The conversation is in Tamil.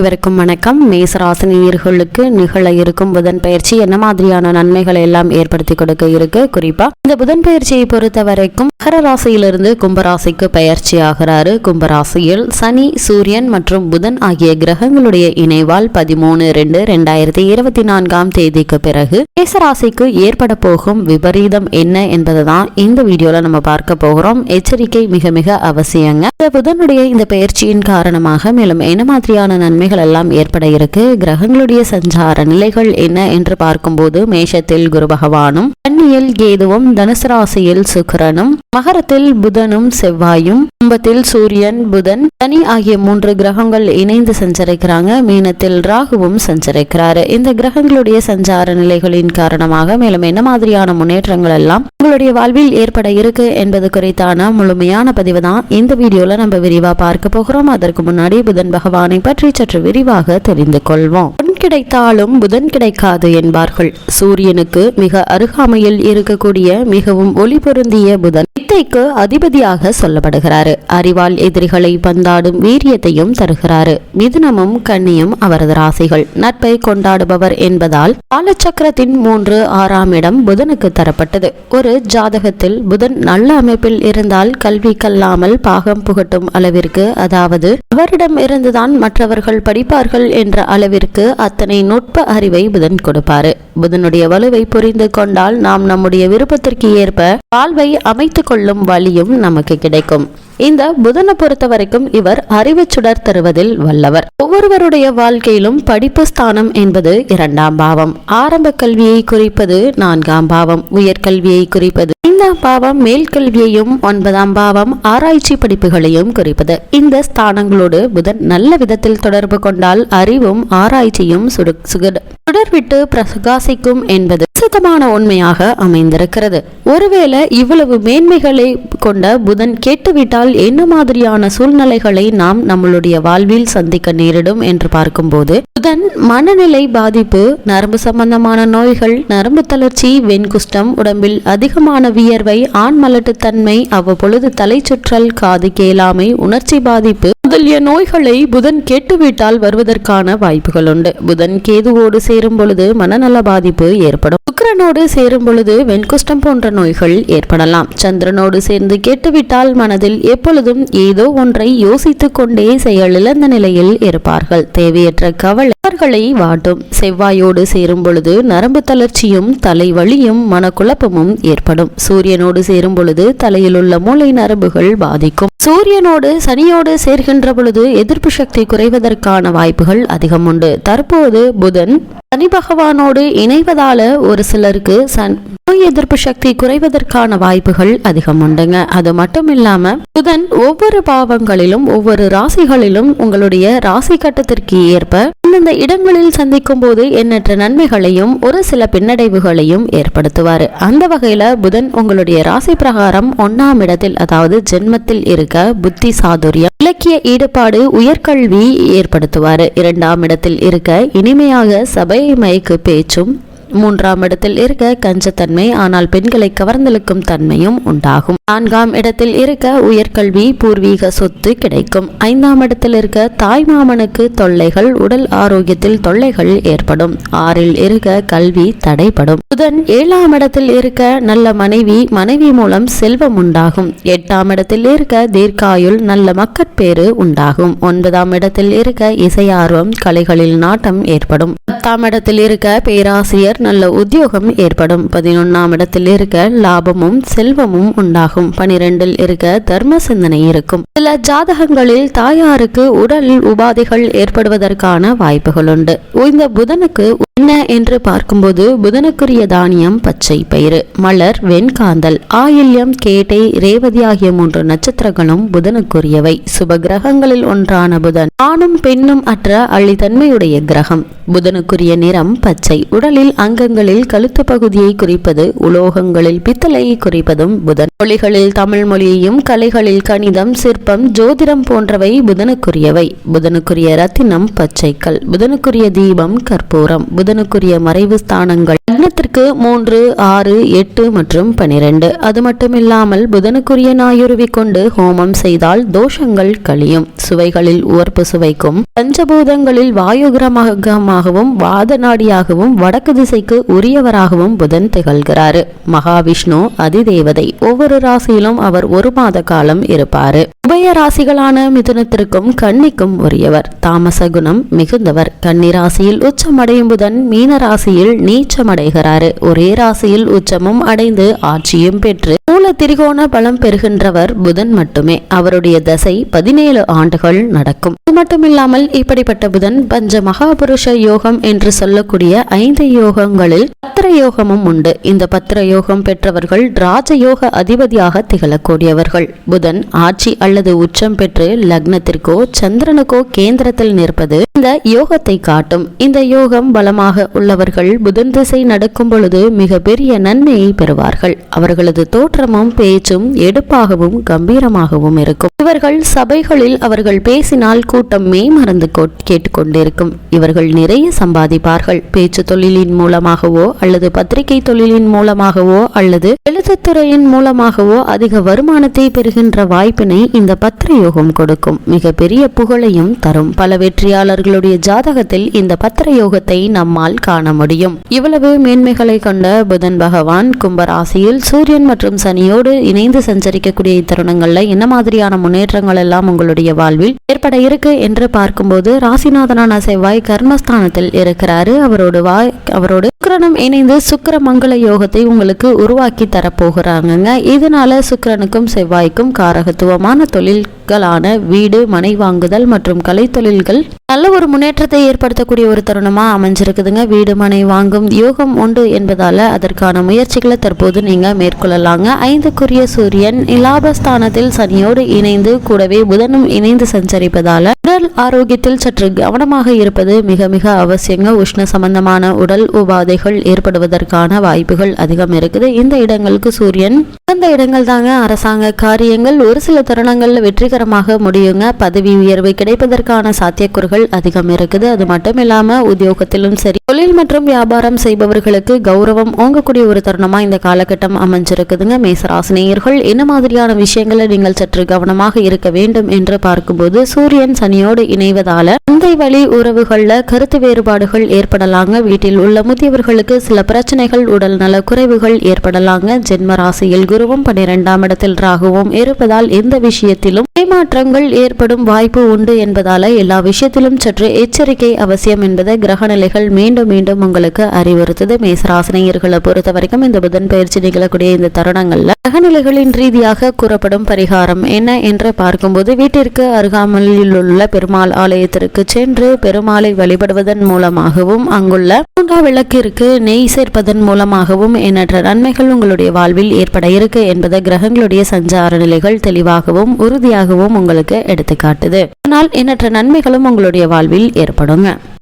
அனைவருக்கும் வணக்கம். மேசராசினியர்களுக்கு நிகழ இருக்கும் புதன் பயிற்சி என்ன மாதிரியான நன்மைகளை எல்லாம் ஏற்படுத்தி கொடுக்க இருக்கு? குறிப்பா இந்த புதன் பயிற்சியை பொறுத்த வரைக்கும் மகர ராசியிலிருந்து கும்பராசிக்கு பயிற்சி ஆகிறாரு. கும்பராசியில் சனி சூரியன் மற்றும் புதன் ஆகிய கிரகங்களுடைய இணைவால் பதிமூணு ரெண்டு ரெண்டாயிரத்தி இருபத்தி நான்காம் தேதிக்கு பிறகு மேசராசிக்கு ஏற்பட போகும் விபரீதம் என்ன என்பதுதான் இந்த வீடியோல நம்ம பார்க்க போகிறோம். எச்சரிக்கை மிக மிக அவசியங்க. இந்த புதனுடைய இந்த பயிற்சியின் காரணமாக மேலும் என்ன மாதிரியான நன்மை பிரச்சனைகள் எல்லாம் ஏற்பட இருக்கு. கிரகங்களுடைய சஞ்சார நிலைகள் என்ன என்று பார்க்கும்போது மேஷத்தில் குரு பகவானும் கன்னியில் கேதுவும் தனுசு ராசியில் சுக்கரனும் மகரத்தில் புதனும் செவ்வாயும் கும்பத்தில் சூரியன் புதன் சனி ஆகிய மூன்று கிரகங்கள் இணைந்து சஞ்சரிக்கிறாங்க. மீனத்தில் ராகுவும் சஞ்சரிக்கிறாரு. இந்த கிரகங்களுடைய சஞ்சார நிலைகளின் காரணமாக மேலும் என்ன மாதிரியான முன்னேற்றங்கள் எல்லாம் உங்களுடைய வாழ்வில் ஏற்பட இருக்கு என்பது குறித்தான முழுமையான பதிவு தான் இந்த வீடியோல நம்ம விரிவா பார்க்க போகிறோம். அதற்கு முன்னாடி புதன் பகவானை பற்றி சற்று விரிவாக தெரிந்து கொள்வோம். பொன் கிடைத்தாலும் புதன் கிடைக்காது என்பார்கள். சூரியனுக்கு மிக அருகாமையில் இருக்கக்கூடிய மிகவும் ஒளி பொருந்திய புதன் வித்தைக்கு அதிபதியாக சொல்லப்படுகிறாரு. அறிவால் எதிரிகளை பந்தாடும் வீரியத்தையும் தருகிறாரு. மிதுனமும் கண்ணியும் அவரது ராசிகள். நட்பை கொண்டாடுபவர் என்பதால் காலச்சக்கரத்தின் மூன்று ஆறாம் இடம் புதனுக்கு தரப்பட்டது. ஒரு ஜாதகத்தில் புதன் நல்ல அமைப்பில் இருந்தால் கல்வி கல்லாமல் பாகம் புகட்டும் அளவிற்கு அதாவது அவரிடம் இருந்துதான் மற்றவர்கள் படிப்பார்கள் என்ற அளவிற்கு அத்தனை நுட்ப அறிவை புதன் கொடுப்பாரு. புதனுடைய வலுவை புரிந்து கொண்டால் நாம் நம்முடைய விருப்பத்திற்கு ஏற்ப வாழ்வை அமைத்துக் கொள்ளும் வழியும் நமக்கு கிடைக்கும். இந்த புதனை பொறுத்த வரைக்கும் இவர் அறிவு சுடர் தருவதில் வல்லவர். ஒவ்வொருவருடைய வாழ்க்கையிலும் படிப்பு ஸ்தானம் என்பது இரண்டாம் பாவம். ஆரம்ப கல்வியை குறிப்பது நான்காம் பாவம். உயர்கல்வியை குறிப்பது ஐந்தாம் பாவம். மேல் கல்வியையும் ஒன்பதாம் பாவம். ஆராய்ச்சி படிப்புகளையும் குறிப்பது. இந்த ஸ்தானங்களோடு புதன் நல்ல விதத்தில் தொடர்பு கொண்டால் அறிவும் ஆராய்ச்சியும் சுடு சுகட சுடர்விட்டு பிரகாசிக்கும் என்பது சுத்தமான உண்மையாக அமைந்திருக்கிறது. ஒருவேளை இவ்வளவு மேன்மைகளை கொண்ட புதன் கேட்டுவிட்டால் என்ன மாதிரியான சூழ்நிலைகளை நாம் நம்மளுடைய வாழ்வில் சந்திக்க நேரிடும் என்று பார்க்கும்போது புதன் மனநிலை பாதிப்பு நரம்பு சம்பந்தமான நோய்கள் நரம்பு தளர்ச்சி வெண்குஷ்டம் உடம்பில் அதிகமான வியர்வை ஆண் மலட்டுத்தன்மை அவ்வப்பொழுது தலை சுற்றல் காது கேளாமை உணர்ச்சி பாதிப்பு முதலிய நோய்களை புதன் கேட்டுவிட்டால் வருவதற்கான வாய்ப்புகள் உண்டு புதன் கேதுவோடு சேரும் பொழுது மனநல பாதிப்பு ஏற்படும். சந்திரனோடு சேரும் பொழுது வெண்குஷ்டம் போன்ற நோய்கள் ஏற்படலாம். சந்திரனோடு சேர்ந்து கேட்டுவிட்டால் மனதில் எப்பொழுதும் ஏதோ ஒன்றை யோசித்துக் கொண்டே செயலிழந்த நிலையில் இருப்பார்கள். தேவையற்ற கவலை அவர்களை வாட்டும். செவ்வாயோடு சேரும் பொழுது நரம்பு தளர்ச்சியும் தலைவலியும் மனக்குழப்பமும் ஏற்படும். சூரியனோடு சேரும் பொழுது தலையில் உள்ள மூளை நரம்புகள் பாதிக்கும். சூரியனோடு சனியோடு சேர்கின்ற பொழுது எதிர்ப்பு சக்தி குறைவதற்கான வாய்ப்புகள் அதிகம் உண்டு தற்போது புதன் சனி பகவானோடு இணைவதால ஒரு சிலருக்கு சன் நோய் எதிர்ப்பு சக்தி குறைவதற்கான வாய்ப்புகள் அதிகம் உண்டுங்க. அது மட்டும் இல்லாம புதன் ஒவ்வொரு பாவங்களிலும் ஒவ்வொரு ராசிகளிலும் உங்களுடைய ராசி கட்டத்திற்கு ஏற்ப இந்தந்த இடங்களில் சந்திக்கும் போது எண்ணற்ற நன்மைகளையும் ஒரு சில பின்னடைவுகளையும் ஏற்படுத்துவார். அந்த வகையில புதன் உங்களுடைய ராசி பிரகாரம் ஒன்னாம் இடத்தில் அதாவது ஜென்மத்தில் இருக்க புத்தி சாதுரியம் இலக்கிய ஈடுபாடு உயர்கல்வி ஏற்படுத்துவார். இரண்டாம் இடத்தில் இருக்க இனிமையாக சபை மயக்கு பேச்சும் மூன்றாம் இடத்தில் இருக்க கஞ்சத்தன்மை ஆனால் பெண்களை கவர்ந்தெழுக்கும் தன்மையும் உண்டாகும். நான்காம் இடத்தில் இருக்க உயர்கல்வி பூர்வீக சொத்து கிடைக்கும். ஐந்தாம் இடத்தில் இருக்க தாய் மாமனுக்கு தொல்லைகள் உடல் ஆரோக்கியத்தில் தொல்லைகள் ஏற்படும். ஆறில் இருக்க கல்வி தடைப்படும் புதன் ஏழாம் இடத்தில் இருக்க நல்ல மனைவி மனைவி மூலம் செல்வம் உண்டாகும். எட்டாம் இடத்தில் இருக்க தீர்க்காயுள் நல்ல மக்கட்பேறு உண்டாகும். ஒன்பதாம் இடத்தில் இருக்க இசையார்வம் கலைகளில் நாட்டம் ஏற்படும். பத்தாம் இடத்தில் இருக்க பேராசிரியர் நல்ல உத்தியோகம் ஏற்படும். பதினொன்றாம் இடத்தில் இருக்க லாபமும் செல்வமும் உண்டாகும். பனிரெண்டில் இருக்க தர்ம சிந்தனை இருக்கும். சில ஜாதகங்களில் தாயாருக்கு உடல் உபாதைகள் ஏற்படுவதற்கான வாய்ப்புகள் உண்டு. இந்த புதனுக்கு என்ன என்று பார்க்கும்போது புதனுக்குரிய தானியம் பச்சை பயிறு மலர் வெண்காந்தல் ஆயில்யம் கேட்டை ரேவதி ஆகிய மூன்று நட்சத்திரங்களும் புதனுக்குரியவை. சுப கிரகங்களில் ஒன்றான புதன் ஆணும் பெண்ணும் அற்ற அள்ளித்தன்மையுடைய கிரகம். புதனுக்குரிய நிறம் பச்சை உடலில் அங்கங்களில் கழுத்து பகுதியை குறிப்பது உலோகங்களில் பித்தளையை குறிப்பதும் புதன். மொழிகளில் தமிழ் மொழியையும் கலைகளில் கணிதம் சிற்பம் ஜோதிடம் போன்றவை புதனுக்குரியவை. புதனுக்குரிய ரத்தினம் பச்சைக்கல் புதனுக்குரிய தீபம் கற்பூரம் புதனுக்குரிய மறைவு ஸ்தானங்கள். லக்னத்திற்கு மூன்று ஆறு எட்டு மற்றும் பனிரெண்டு. அது மட்டுமில்லாமல் புதனுக்குரிய நாயுருவி கொண்டு ஹோமம் செய்தால் தோஷங்கள் கழியும். சுவைகளில் உவர்ப்பு சுவைக்கும். பஞ்சபூதங்களில் வாயுகிரமாகவும் வாத நாடியாகவும் வடக்கு திசை திசைக்கு உரியவராகவும் புதன் திகழ்கிறார். மகாவிஷ்ணு அதிதேவதை ஒவ்வொரு ராசியிலும் அவர் ஒரு மாத காலம் இருப்பார். உபய ராசிகளான மிதுனத்திற்கும் கன்னிக்கும் உரியவர். தாமச குணம் மிகுந்தவர். கன்னி ராசியில் உச்சமடையும் புதன் மீன ராசியில் நீச்சமடைகிறார். ஒரே ராசியில் உச்சமும் அடைந்து ஆட்சியும் பெற்று மூல திரிகோண பலம் பெறுகின்றவர் புதன் மட்டுமே. அவருடைய தசை பதினேழு ஆண்டுகள் நடக்கும். அது மட்டுமில்லாமல் இப்படிப்பட்ட புதன் பஞ்ச மகாபுருஷ யோகம் என்று சொல்லக்கூடிய ஐந்து யோகங்களில் பத்திர யோகமும் உண்டு. இந்த பத்திர யோகம் பெற்றவர்கள் ராஜயோக அதிபதியாக திகழக்கூடியவர்கள். புதன் ஆட்சி அல்லது உச்சம் பெற்று லக்னத்திற்கோ சந்திரனுக்கோ கேந்திரத்தில் நிற்பது இந்த யோகத்தை காட்டும். இந்த யோகம் பலமாக உள்ளவர்கள் புதன் திசை நடக்கும் பொழுது மிக பெரிய நன்மையை பெறுவார்கள். அவர்களது தோற்றமும் பேச்சும் எடுப்பாகவும் கம்பீரமாகவும் இருக்கும். இவர்கள் சபைகளில் அவர்கள் பேசினால் கூட்டம் மேமறந்து கேட்டுக்கொண்டிருக்கும். இவர்கள் நிறைய சம்பாதிப்பார்கள். பேச்சு தொழிலின் மூலமாகவோ அல்லது பத்திரிகை தொழிலின் மூலமாகவோ அல்லது எழுத்துத்துறையின் மூலமாகவோ அதிக வருமானத்தை பெறுகின்ற வாய்ப்பினை இந்த பத்திர யோகம் கொடுக்கும். மிகப்பெரிய புகழையும் தரும். பல வெற்றியாளர்களுடைய ஜாதகத்தில் இந்த பத்திர யோகத்தை நம்மால் காண முடியும். இவ்வளவு மேன்மைகளை கொண்ட புதன் பகவான் கும்பராசியில் சூரியன் மற்றும் சனியோடு இணைந்து சஞ்சரிக்கக்கூடிய இத்தருணங்களில் என்ன மாதிரியான முன்னேற்றங்கள் எல்லாம் உங்களுடைய வாழ்வில் ஏற்பட இருக்கு என்று பார்க்கும்போது ராசிநாதனான செவ்வாய் கர்மஸ்தானத்தில் இருக்கிறாரு. அவரோட வாய் அவரோட சுக்கரனும் இணைந்து சுக்கர மங்கள யோகத்தை உங்களுக்கு உருவாக்கி தரப்போகிறாங்க இதனால சுக்கரனுக்கும் செவ்வாய்க்கும் காரகத்துவமான தொழில்களான வீடு மனை வாங்குதல் மற்றும் கலை தொழில்கள் நல்ல ஒரு முன்னேற்றத்தை ஏற்படுத்தக்கூடிய ஒரு தருணமா அமைஞ்சிருக்குதுங்க. வீடு மனை வாங்கும் யோகம் உண்டு என்பதால அதற்கான முயற்சிகளை தற்போது நீங்க மேற்கொள்ளலாங்க. ஐந்துக்குரிய சூரியன் லாபஸ்தானத்தில் சனியோடு இணைந்து கூடவே புதனும் இணைந்து சஞ்சரிப்பதால உடல் ஆரோக்கியத்தில் சற்று கவனமாக இருப்பது மிக மிக அவசியங்க. உஷ்ண சம்பந்தமான உடல் உபாதைகள் ஏற்படுவதற்கான வாய்ப்புகள் அதிகம் இருக்குது. இந்த இடங்களுக்கு சூரியன் அந்த இடங்கள் தாங்க அரசாங்க காரியங்கள். ஒரு சில தருணங்கள்ல வெற்றிகரமாக முடியுங்க. பதவி உயர்வு கிடைப்பதற்கான சாத்தியக்கூறுகள் அதிகம் இருக்குது. அது மட்டும் இல்லாம உத்தியோகத்திலும் சரி தொழில் மற்றும் வியாபாரம் செய்பவர்களுக்கு கௌரவம் ஓங்கக்கூடிய ஒரு தருணமா இந்த காலகட்டம் அமைஞ்சிருக்குதுங்க. மேசராசினியர்கள் என்ன மாதிரியான விஷயங்களை நீங்கள் சற்று கவனமாக இருக்க வேண்டும் என்று பார்க்கும்போது சூரியன் சனியோடு இணைவதால தந்தை வழி உறவுகள்ல கருத்து வேறுபாடுகள் ஏற்படலாங்க. வீட்டில் உள்ள முதியவர்களுக்கு சில பிரச்சனைகள் உடல் நல குறைவுகள் ஏற்படலாங்க. ஜென்ம ராசியில் குருவும் பன்னிரெண்டாம் இடத்தில் ராகுவும் இருப்பதால் எந்த விஷயத்திலும் ஏமாற்றங்கள் ஏற்படும் வாய்ப்பு உண்டு என்பதால எல்லா விஷயத்திலும் சற்று எச்சரிக்கை அவசியம் என்பதை கிரகநிலைகள் மீண்டும் மீண்டும் உங்களுக்கு அறிவுறுத்தது. மேசராசினியர்களை பொறுத்த வரைக்கும் இந்த புதன் பயிற்சி நிகழக்கூடிய இந்த தருணங்கள்ல கிரகநிலைகளின் ரீதியாக கூறப்படும் பரிகாரம் என்ன என்று பார்க்கும்போது வீட்டிற்கு அருகாமையில் உள்ள பெருமாள் ஆலயத்திற்கு சென்று பெருமாளை வழிபடுவதன் மூலமாகவும் அங்குள்ள பூங்கா விளக்கிற்கு நெய் சேர்ப்பதன் மூலமாகவும் எண்ணற்ற நன்மைகள் உங்களுடைய வாழ்வில் ஏற்பட இருக்கு என்பதை கிரகங்களுடைய சஞ்சார நிலைகள் தெளிவாகவும் உறுதியாகவும் உங்களுக்கு எடுத்துக்காட்டுது. ஆனால் எண்ணற்ற நன்மைகளும் உங்களுடைய வாழ்வில் ஏற்படுங்க.